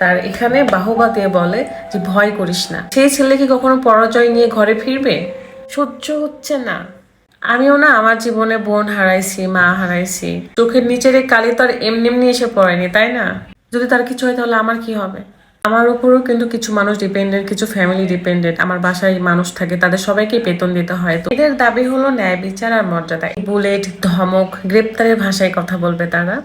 তার এখানে বাহবা দিয়ে বলে যে, ভয় করিস না। সেই ছেলে কি কখনো পরাজয় নিয়ে ঘরে ফিরবে? সহ্য হচ্ছে না। আমিও না আমার জীবনে বোন হারাইছি, মা হারাইছি। চোখের নিচের এই কালি তো আর এমনি এমনি এসে পড়েনি, তাই না? যদি তার কিছু হয় তাহলে আমার কি হবে? আমার উপরেও কিন্তু কিছু মানুষ ডিপেন্ডেন্ট কিছু ফ্যামিলি ডিপেন্ডেন্ট আমার বাসায় মানুষ থাকে, তাদের সবাইকে বেতন দিতে হয়। তো এদের দাবি হলো ন্যায় বিচার আর মর্যাদা। বুলেট, ধমক, গ্রেপ্তারের ভাষায় কথা বলবে তারা।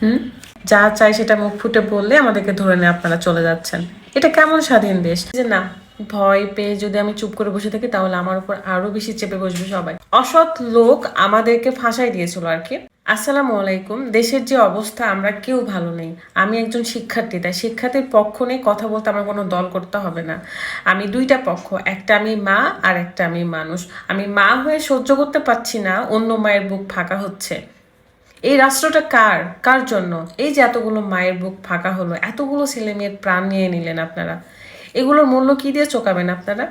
হুম? যা চাই সেটা মুখ ফুটে বললে আমাদেরকে ধরে নিয়ে আপনারা চলে যাচ্ছেন। এটা কেমন স্বাধীন দেশ? যে না, ভয় পেয়ে যদি আমি চুপ করে বসে থাকি, তাহলে আমার উপর আরও বেশি চেপে বসবে সবাই। অসৎ লোক আমাদেরকে ফাঁসাই দিয়েছিল আর কি। আসসালামু আলাইকুম। দেশের যে অবস্থা, আমরা কেউ ভালো নেই। আমি একজন শিক্ষার্থী, তাই শিক্ষার্থীর পক্ষ নিয়ে কথা বলতে আমার কোনো দল করতে হবে না। আমি দুইটা পক্ষ, একটা আমি মা আর একটা আমি মানুষ। আমি মা হয়ে সহ্য করতে পারছি না, অন্য মায়ের বুক ফাঁকা হচ্ছে। এই রাষ্ট্রটা কার? কার জন্য? এই যে এতগুলো মায়ের বুক ফাঁকা হলো, এতগুলো ছেলে মেয়ের প্রাণ নিয়ে নিলেন আপনারা। এগুলোর মূল্য কি দিয়ে চোকাবেন আপনারা?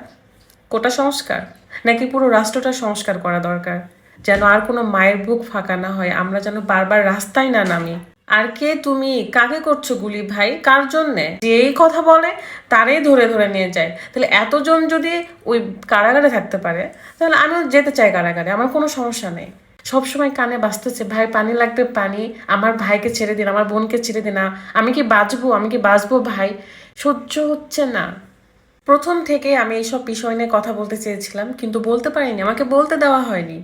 কোটা সংস্কার? নাকি পুরো রাষ্ট্রটা সংস্কার করা দরকার? যেন আর কোনো মায়ের বুক ফাঁকা না হয়, আমরা যেন বারবার রাস্তায় না নামি। আর কে তুমি? কাকে করছ গুলি ভাই? কার জন্যে? যে এই কথা বলে, তারই ধরে ধরে নিয়ে যায়। তাহলে এতজন যদি ওই কারাগারে থাকতে পারে, তাহলে আমিও যেতে চাই কারাগারে, আমার কোনো সমস্যা নেই। সবসময় কানে বাঁচতেছে ভাই, পানি লাগবে, পানি। আমার ভাইকে ছেড়ে দিন আমার বোনকে ছেড়ে দিন আমি কি বাঁচবো? আমি কি বাঁচবো, ভাই? সহ্য হচ্ছে না। প্রথম থেকে আমি এইসব বিষয় নিয়ে কথা বলতে চেয়েছিলাম, কিন্তু বলতে পারিনি। আমাকে বলতে দেওয়া হয়নি।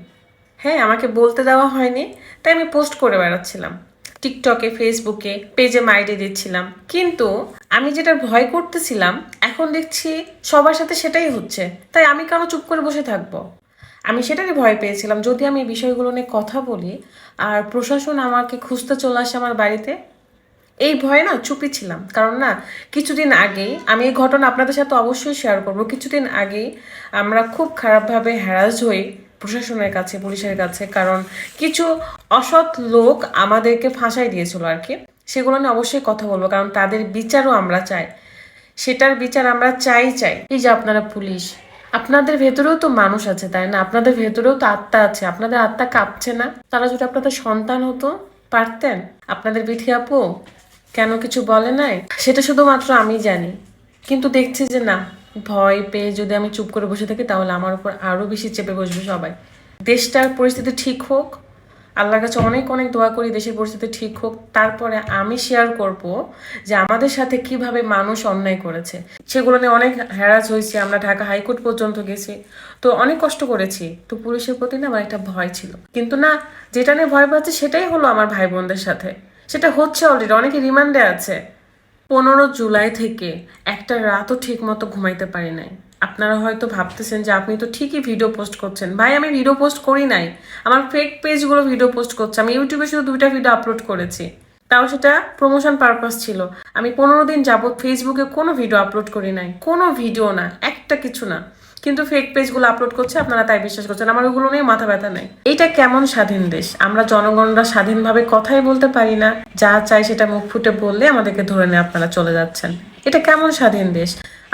হ্যাঁ আমাকে বলতে দেওয়া হয়নি, তাই আমি পোস্ট করে বেড়াচ্ছিলাম। টিকটকে, ফেসবুকে, পেজে মাইডে দিচ্ছিলাম। কিন্তু আমি যেটা ভয় করতেছিলাম, এখন দেখছি সবার সাথে সেটাই হচ্ছে। তাই আমি কেন চুপ করে বসে থাকব? আমি সেটারই ভয় পেয়েছিলাম। যদি আমি এই বিষয়গুলো নিয়ে কথা বলি, আর প্রশাসন আমাকে খুঁজতে চলে আসে আমার বাড়িতে, এই ভয়ে না চুপি ছিলাম। কারণ না, কিছুদিন আগেই আমি এই ঘটনা আপনাদের সাথে অবশ্যই শেয়ার করব। কিছুদিন আগেই আমরা খুব খারাপভাবে হ্যারাস হই প্রশাসনের কাছে, পুলিশের কাছে। কারণ কিছু অসৎ লোক আমাদেরকে ফাঁসাই দিয়েছিল আর কি। সেগুলো নিয়ে অবশ্যই কথা বলব। কারণ তাদের বিচারও আমরা চাই। সেটার বিচার আমরা চাই চাই। এই যে আপনারা পুলিশ আপনাদের ভেতরেও তো মানুষ আছে, তাই না? আপনাদের ভেতরেও তো আত্মা আছে। আপনাদের আত্মা কাঁপছে না? তারা যদি আপনাদের সন্তান হতো, পারতেন? আপনাদের বিঠি আপু কেন কিছু বলে নাই? সেটা শুধুমাত্র আমি জানি। কিন্তু দেখছি যে না, ভয় পেয়ে যদি আমি চুপ করে বসে থাকি, তাহলে আমার উপর আরও বেশি চেপে বসবে সবাই। দেশটার পরিস্থিতি ঠিক হোক আল্লাহর কাছে অনেক অনেক দোয়া করি, দেশের পরিস্থিতি ঠিক হোক। তারপরে আমি শেয়ার করব যে আমাদের সাথে কীভাবে মানুষ অন্যায় করেছে। সেগুলো নিয়ে অনেক হ্যারাস হয়েছে, আমরা ঢাকা হাইকোর্ট পর্যন্ত গেছি। তো অনেক কষ্ট করেছি, তো পুলিশের প্রতি না আমার একটা ভয় ছিল। কিন্তু না, যেটা নিয়ে ভয় পাচ্ছে সেটাই হলো আমার ভাই বোনদের সাথে। সেটা হচ্ছে অলরেডি অনেকে রিমান্ডে আছে। পনেরো জুলাই থেকে একটা রাতও ঠিক মতো ঘুমাইতে পারি নাই। আপনারা হয়তো ভাবতেছেন যে আপনি তো ঠিকই ভিডিও পোস্ট করছেন। ভাই, আমি ভিডিও পোস্ট করি নাই। আমার ফেক পেজগুলো ভিডিও পোস্ট করছে। আমি ইউটিউবে শুধু দুইটা ভিডিও আপলোড করেছি। তাও সেটা প্রমোশন পারপাস ছিল। আমি পনেরো দিন যাবৎ ফেসবুকে কোনো ভিডিও আপলোড করি নাই। কোনো ভিডিও না, একটা কিছু না। কিন্তু ফেক পেজগুলো আপলোড করছে, আপনারা তাই বিশ্বাস করছেন। আমার ওগুলো নিয়ে মাথা ব্যথা নেই। এটা কেমন স্বাধীন দেশ? আমরা জনগণরা স্বাধীনভাবে কথাই বলতে পারি না। যা চাই সেটা মুখ ফুটে বললে আমাদেরকে ধরে নিয়ে আপনারা চলে যাচ্ছেন। এটা কেমন স্বাধীন দেশ?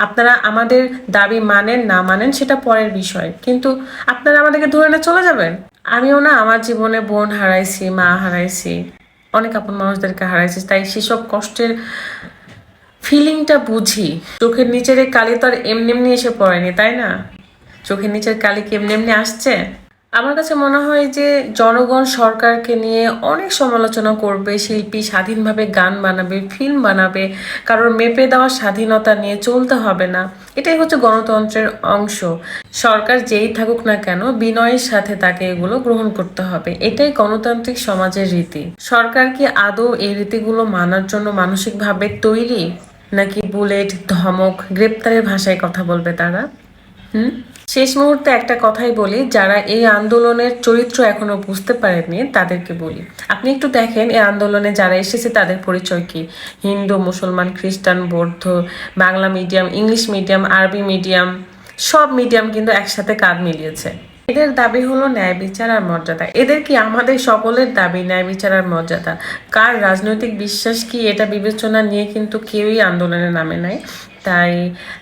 আপনারা আমাদের দাবি মানেন, না মানেন সেটা পরের বিষয়। কিন্তু আপনারা আমাদেরকে ধরে না চলে যাবেন? আমিও না আমার জীবনে বোন হারাইছি, মা হারাইছি, অনেক আপন মানুষদেরকে হারাইছি, তাই সেসব কষ্টের ফিলিংটা বুঝি। চোখের নিচের কালি তো আর এমনি এমনি এসে পড়েনি, তাই না? চোখের নিচের কালি কি এমনি এমনি আসছে? আমার কাছে মনে হয় যে জনগণ সরকারকে নিয়ে অনেক সমালোচনা করবে, শিল্পী স্বাধীনভাবে গান বানাবে ফিল্ম বানাবে, কারোর মেপে দেওয়া স্বাধীনতা নিয়ে চলতে হবে না। এটাই হচ্ছে গণতন্ত্রের অংশ। সরকার যেই থাকুক না কেন বিনয়ের সাথে তাকে এগুলো গ্রহণ করতে হবে। এটাই গণতান্ত্রিক সমাজের রীতি। সরকার কি আদৌ এই রীতিগুলো মানার জন্য মানসিকভাবে তৈরি? নাকি বুলেট, ধমক, গ্রেপ্তারের ভাষায় কথা বলবে তারা? হুম? শেষ মুহূর্তে একটা কথাই বলি, যারা এই আন্দোলনের চরিত্র এখনও বুঝতে পারেননি, তাদেরকে বলি। আপনি একটু দেখেন, এই আন্দোলনে যারা এসেছে, তাদের পরিচয় কি? হিন্দু, মুসলমান, খ্রিস্টান, বৌদ্ধ, Bangla medium, English medium, Arabi medium, সব মিডিয়াম কিন্তু একসাথে কাঁধ মিলিয়েছে। এদের দাবি হলো ন্যায় বিচার আর মর্যাদা। এদের কি আমাদের সকলের দাবি, ন্যায় বিচার আর মর্যাদা? কার রাজনৈতিক বিশ্বাস কি, এটা বিবেচনা নিয়ে কিন্তু কেউই আন্দোলনে নামে নাই। তাই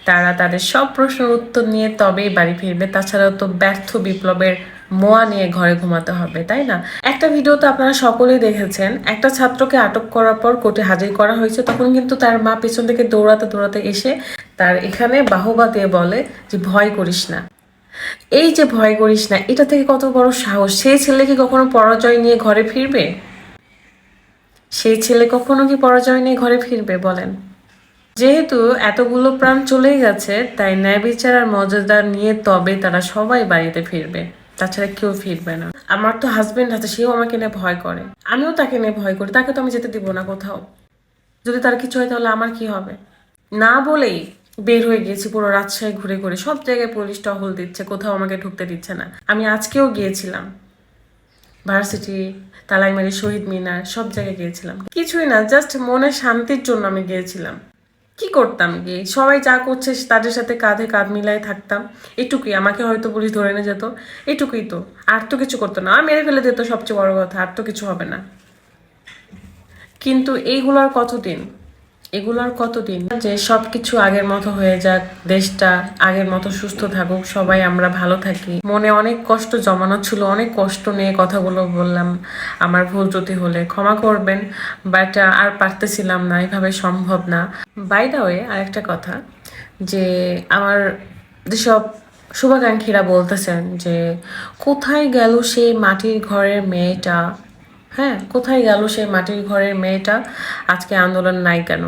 তারা তাদের সব প্রশ্নের উত্তর নিয়ে তবেই বাড়ি ফিরবে। তাছাড়াও তো ব্যর্থ বিপ্লবের মোয়া নিয়ে ঘরে ঘুমাতে হবে, তাই না? একটা ভিডিও তো আপনারা সকলেই দেখেছেন। একটা ছাত্রকে আটক করার পর কোর্টে হাজির করা হয়েছে, তখন কিন্তু তার মা পেছন থেকে দৌড়াতে দৌড়াতে এসে তার এখানে বাহবা দিয়ে বলে যে, ভয় করিস না। এই যে, ভয় করিস না, এটা থেকে কত বড় সাহস? সেই ছেলে কি কখনো পরাজয় নিয়ে ঘরে ফিরবে? সেই ছেলে কখনো কি পরাজয় নিয়ে ঘরে ফিরবে, বলেন? যেহেতু এতগুলো প্রাণ চলেই গেছে, তাই ন্যায় বিচার আর মর্যাদা নিয়ে তবে তারা সবাই বাড়িতে ফিরবে। তাছাড়া কেউ ফিরবে না। আমার তো হাজবেন্ড আছে, সেও আমাকে নিয়ে ভয় করে। আমিও তাকে নিয়ে ভয় করি, তাকে তো আমি যেতে দিব না কোথাও। যদি তার কিছু হয় তাহলে আমার কি হবে? না বলেই বের হয়ে গিয়েছি পুরো রাজশাহী ঘুরে ঘুরে। সব জায়গায় পুলিশ টহল দিচ্ছে, কোথাও আমাকে ঢুকতে দিচ্ছে না। আমি আজকেও গিয়েছিলাম। ভার্সিটি তালাইমারি শহীদ মিনার সব জায়গায় গিয়েছিলাম। কিছুই না জাস্ট মনে শান্তির জন্য আমি গিয়েছিলাম। কি করতাম গিয়ে সবাই যা করছে, তাদের সাথে কাঁধে কাঁধ মিলাই থাকতাম। এটুকুই, আমাকে হয়তো পুলিশ ধরে নিয়ে যেত। এটুকুই তো। আর তো কিছু করতো না। মেরে ফেলে দিত সবচেয়ে বড় কথা, আর তো কিছু হবে না। কিন্তু এইগুলো আর কতদিন? এগুলো আর কতদিন? যে সব কিছু আগের মতো হয়ে যাক, দেশটা আগের মতো সুস্থ থাকুক, সবাই আমরা ভালো থাকি। মনে অনেক কষ্ট জমানো ছিল, অনেক কষ্ট নিয়ে কথাগুলো বললাম আমার ভুল ত্রুটি হলে। ক্ষমা করবেন বাট আর পারতেছিলাম না, এভাবে সম্ভব না। বাই দা ওয়ে আরেকটা কথা, যে আমার যেসব শুভাকাঙ্ক্ষীরা বলতেছেন যে, কোথায় গেল সেই মাটির ঘরের মেয়েটা? হ্যাঁ কোথায় গেল সেই মাটির ঘরের মেয়েটা? আজকে আন্দোলন নাই কেন?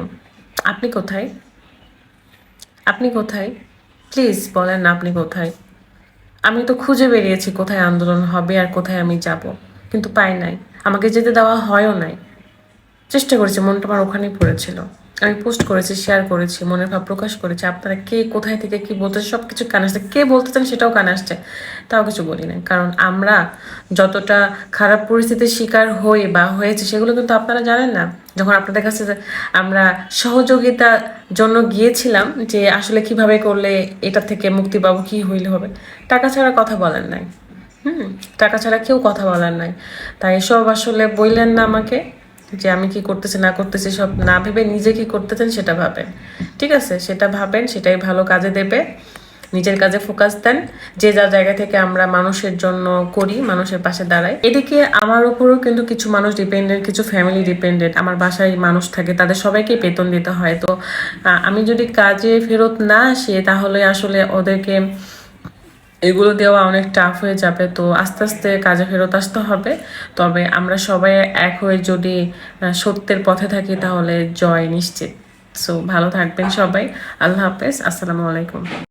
আপনি কোথায়? আপনি কোথায়? প্লিজ বলেন আপনি কোথায়? আমি তো খুঁজে বেরিয়েছি কোথায় আন্দোলন হবে আর কোথায় আমি যাব, কিন্তু পাই নাই। আমাকে যেতে দেওয়া হয়ও নাই। চেষ্টা করেছি, মনটা আমার ওখানেই পড়েছিল। আমি পোস্ট করেছি শেয়ার করেছি, মনের ভাব প্রকাশ করেছি, আপনারা কে, কোথায় থেকে কি বলতে সব কিছু কানে আসছে। কে বলতে চান সেটাও কানে আসছে, তাও কিছু বলি না কারণ আমরা যতটা খারাপ পরিস্থিতির শিকার হই বা হয়েছে, সেগুলো কিন্তু আপনারা জানেন না। যখন আপনাদের কাছে আমরা সহযোগিতার জন্য গিয়েছিলাম যে আসলে কীভাবে করলে এটা থেকে মুক্তি পাবো, কি হইলে হবে, টাকা ছাড়া কথা বলেন নাই। হুম, টাকা ছাড়া কেউ কথা বলার নাই। তাই এসব আসলে বললেন না আমাকে। যে আমি কি করতেছি, না করতেছি, সব না ভেবে নিজে কি করতেছেন সেটা ভাবেন। ঠিক আছে? সেটা ভাবেন, সেটাই ভালো কাজে দেবে। নিজের কাজে ফোকাস দেন। যে যা জায়গা থেকে আমরা মানুষের জন্য করি, মানুষের পাশে দাঁড়াই। এদিকে আমার উপরও কিন্তু কিছু মানুষ ডিপেন্ডেন্ট কিছু ফ্যামিলি ডিপেন্ডেন্ট আমার বাসায় মানুষ থাকে, তাদের সবাইকে বেতন দিতে হয়। তো আমি যদি কাজে ফেরত না আসি, তাহলে আসলে ওদেরকে এগুলো দেওয়া অনেক টাফ হয়ে যাবে, তো আস্তে আস্তে কাজে ফেরত আসতে হবে। তবে আমরা সবাই এক হয়ে যদি সত্যের পথে থাকি তাহলে জয় নিশ্চিত। সো ভালো থাকবেন সবাই। আল্লাহ হাফেজ। আসসালামু আলাইকুম।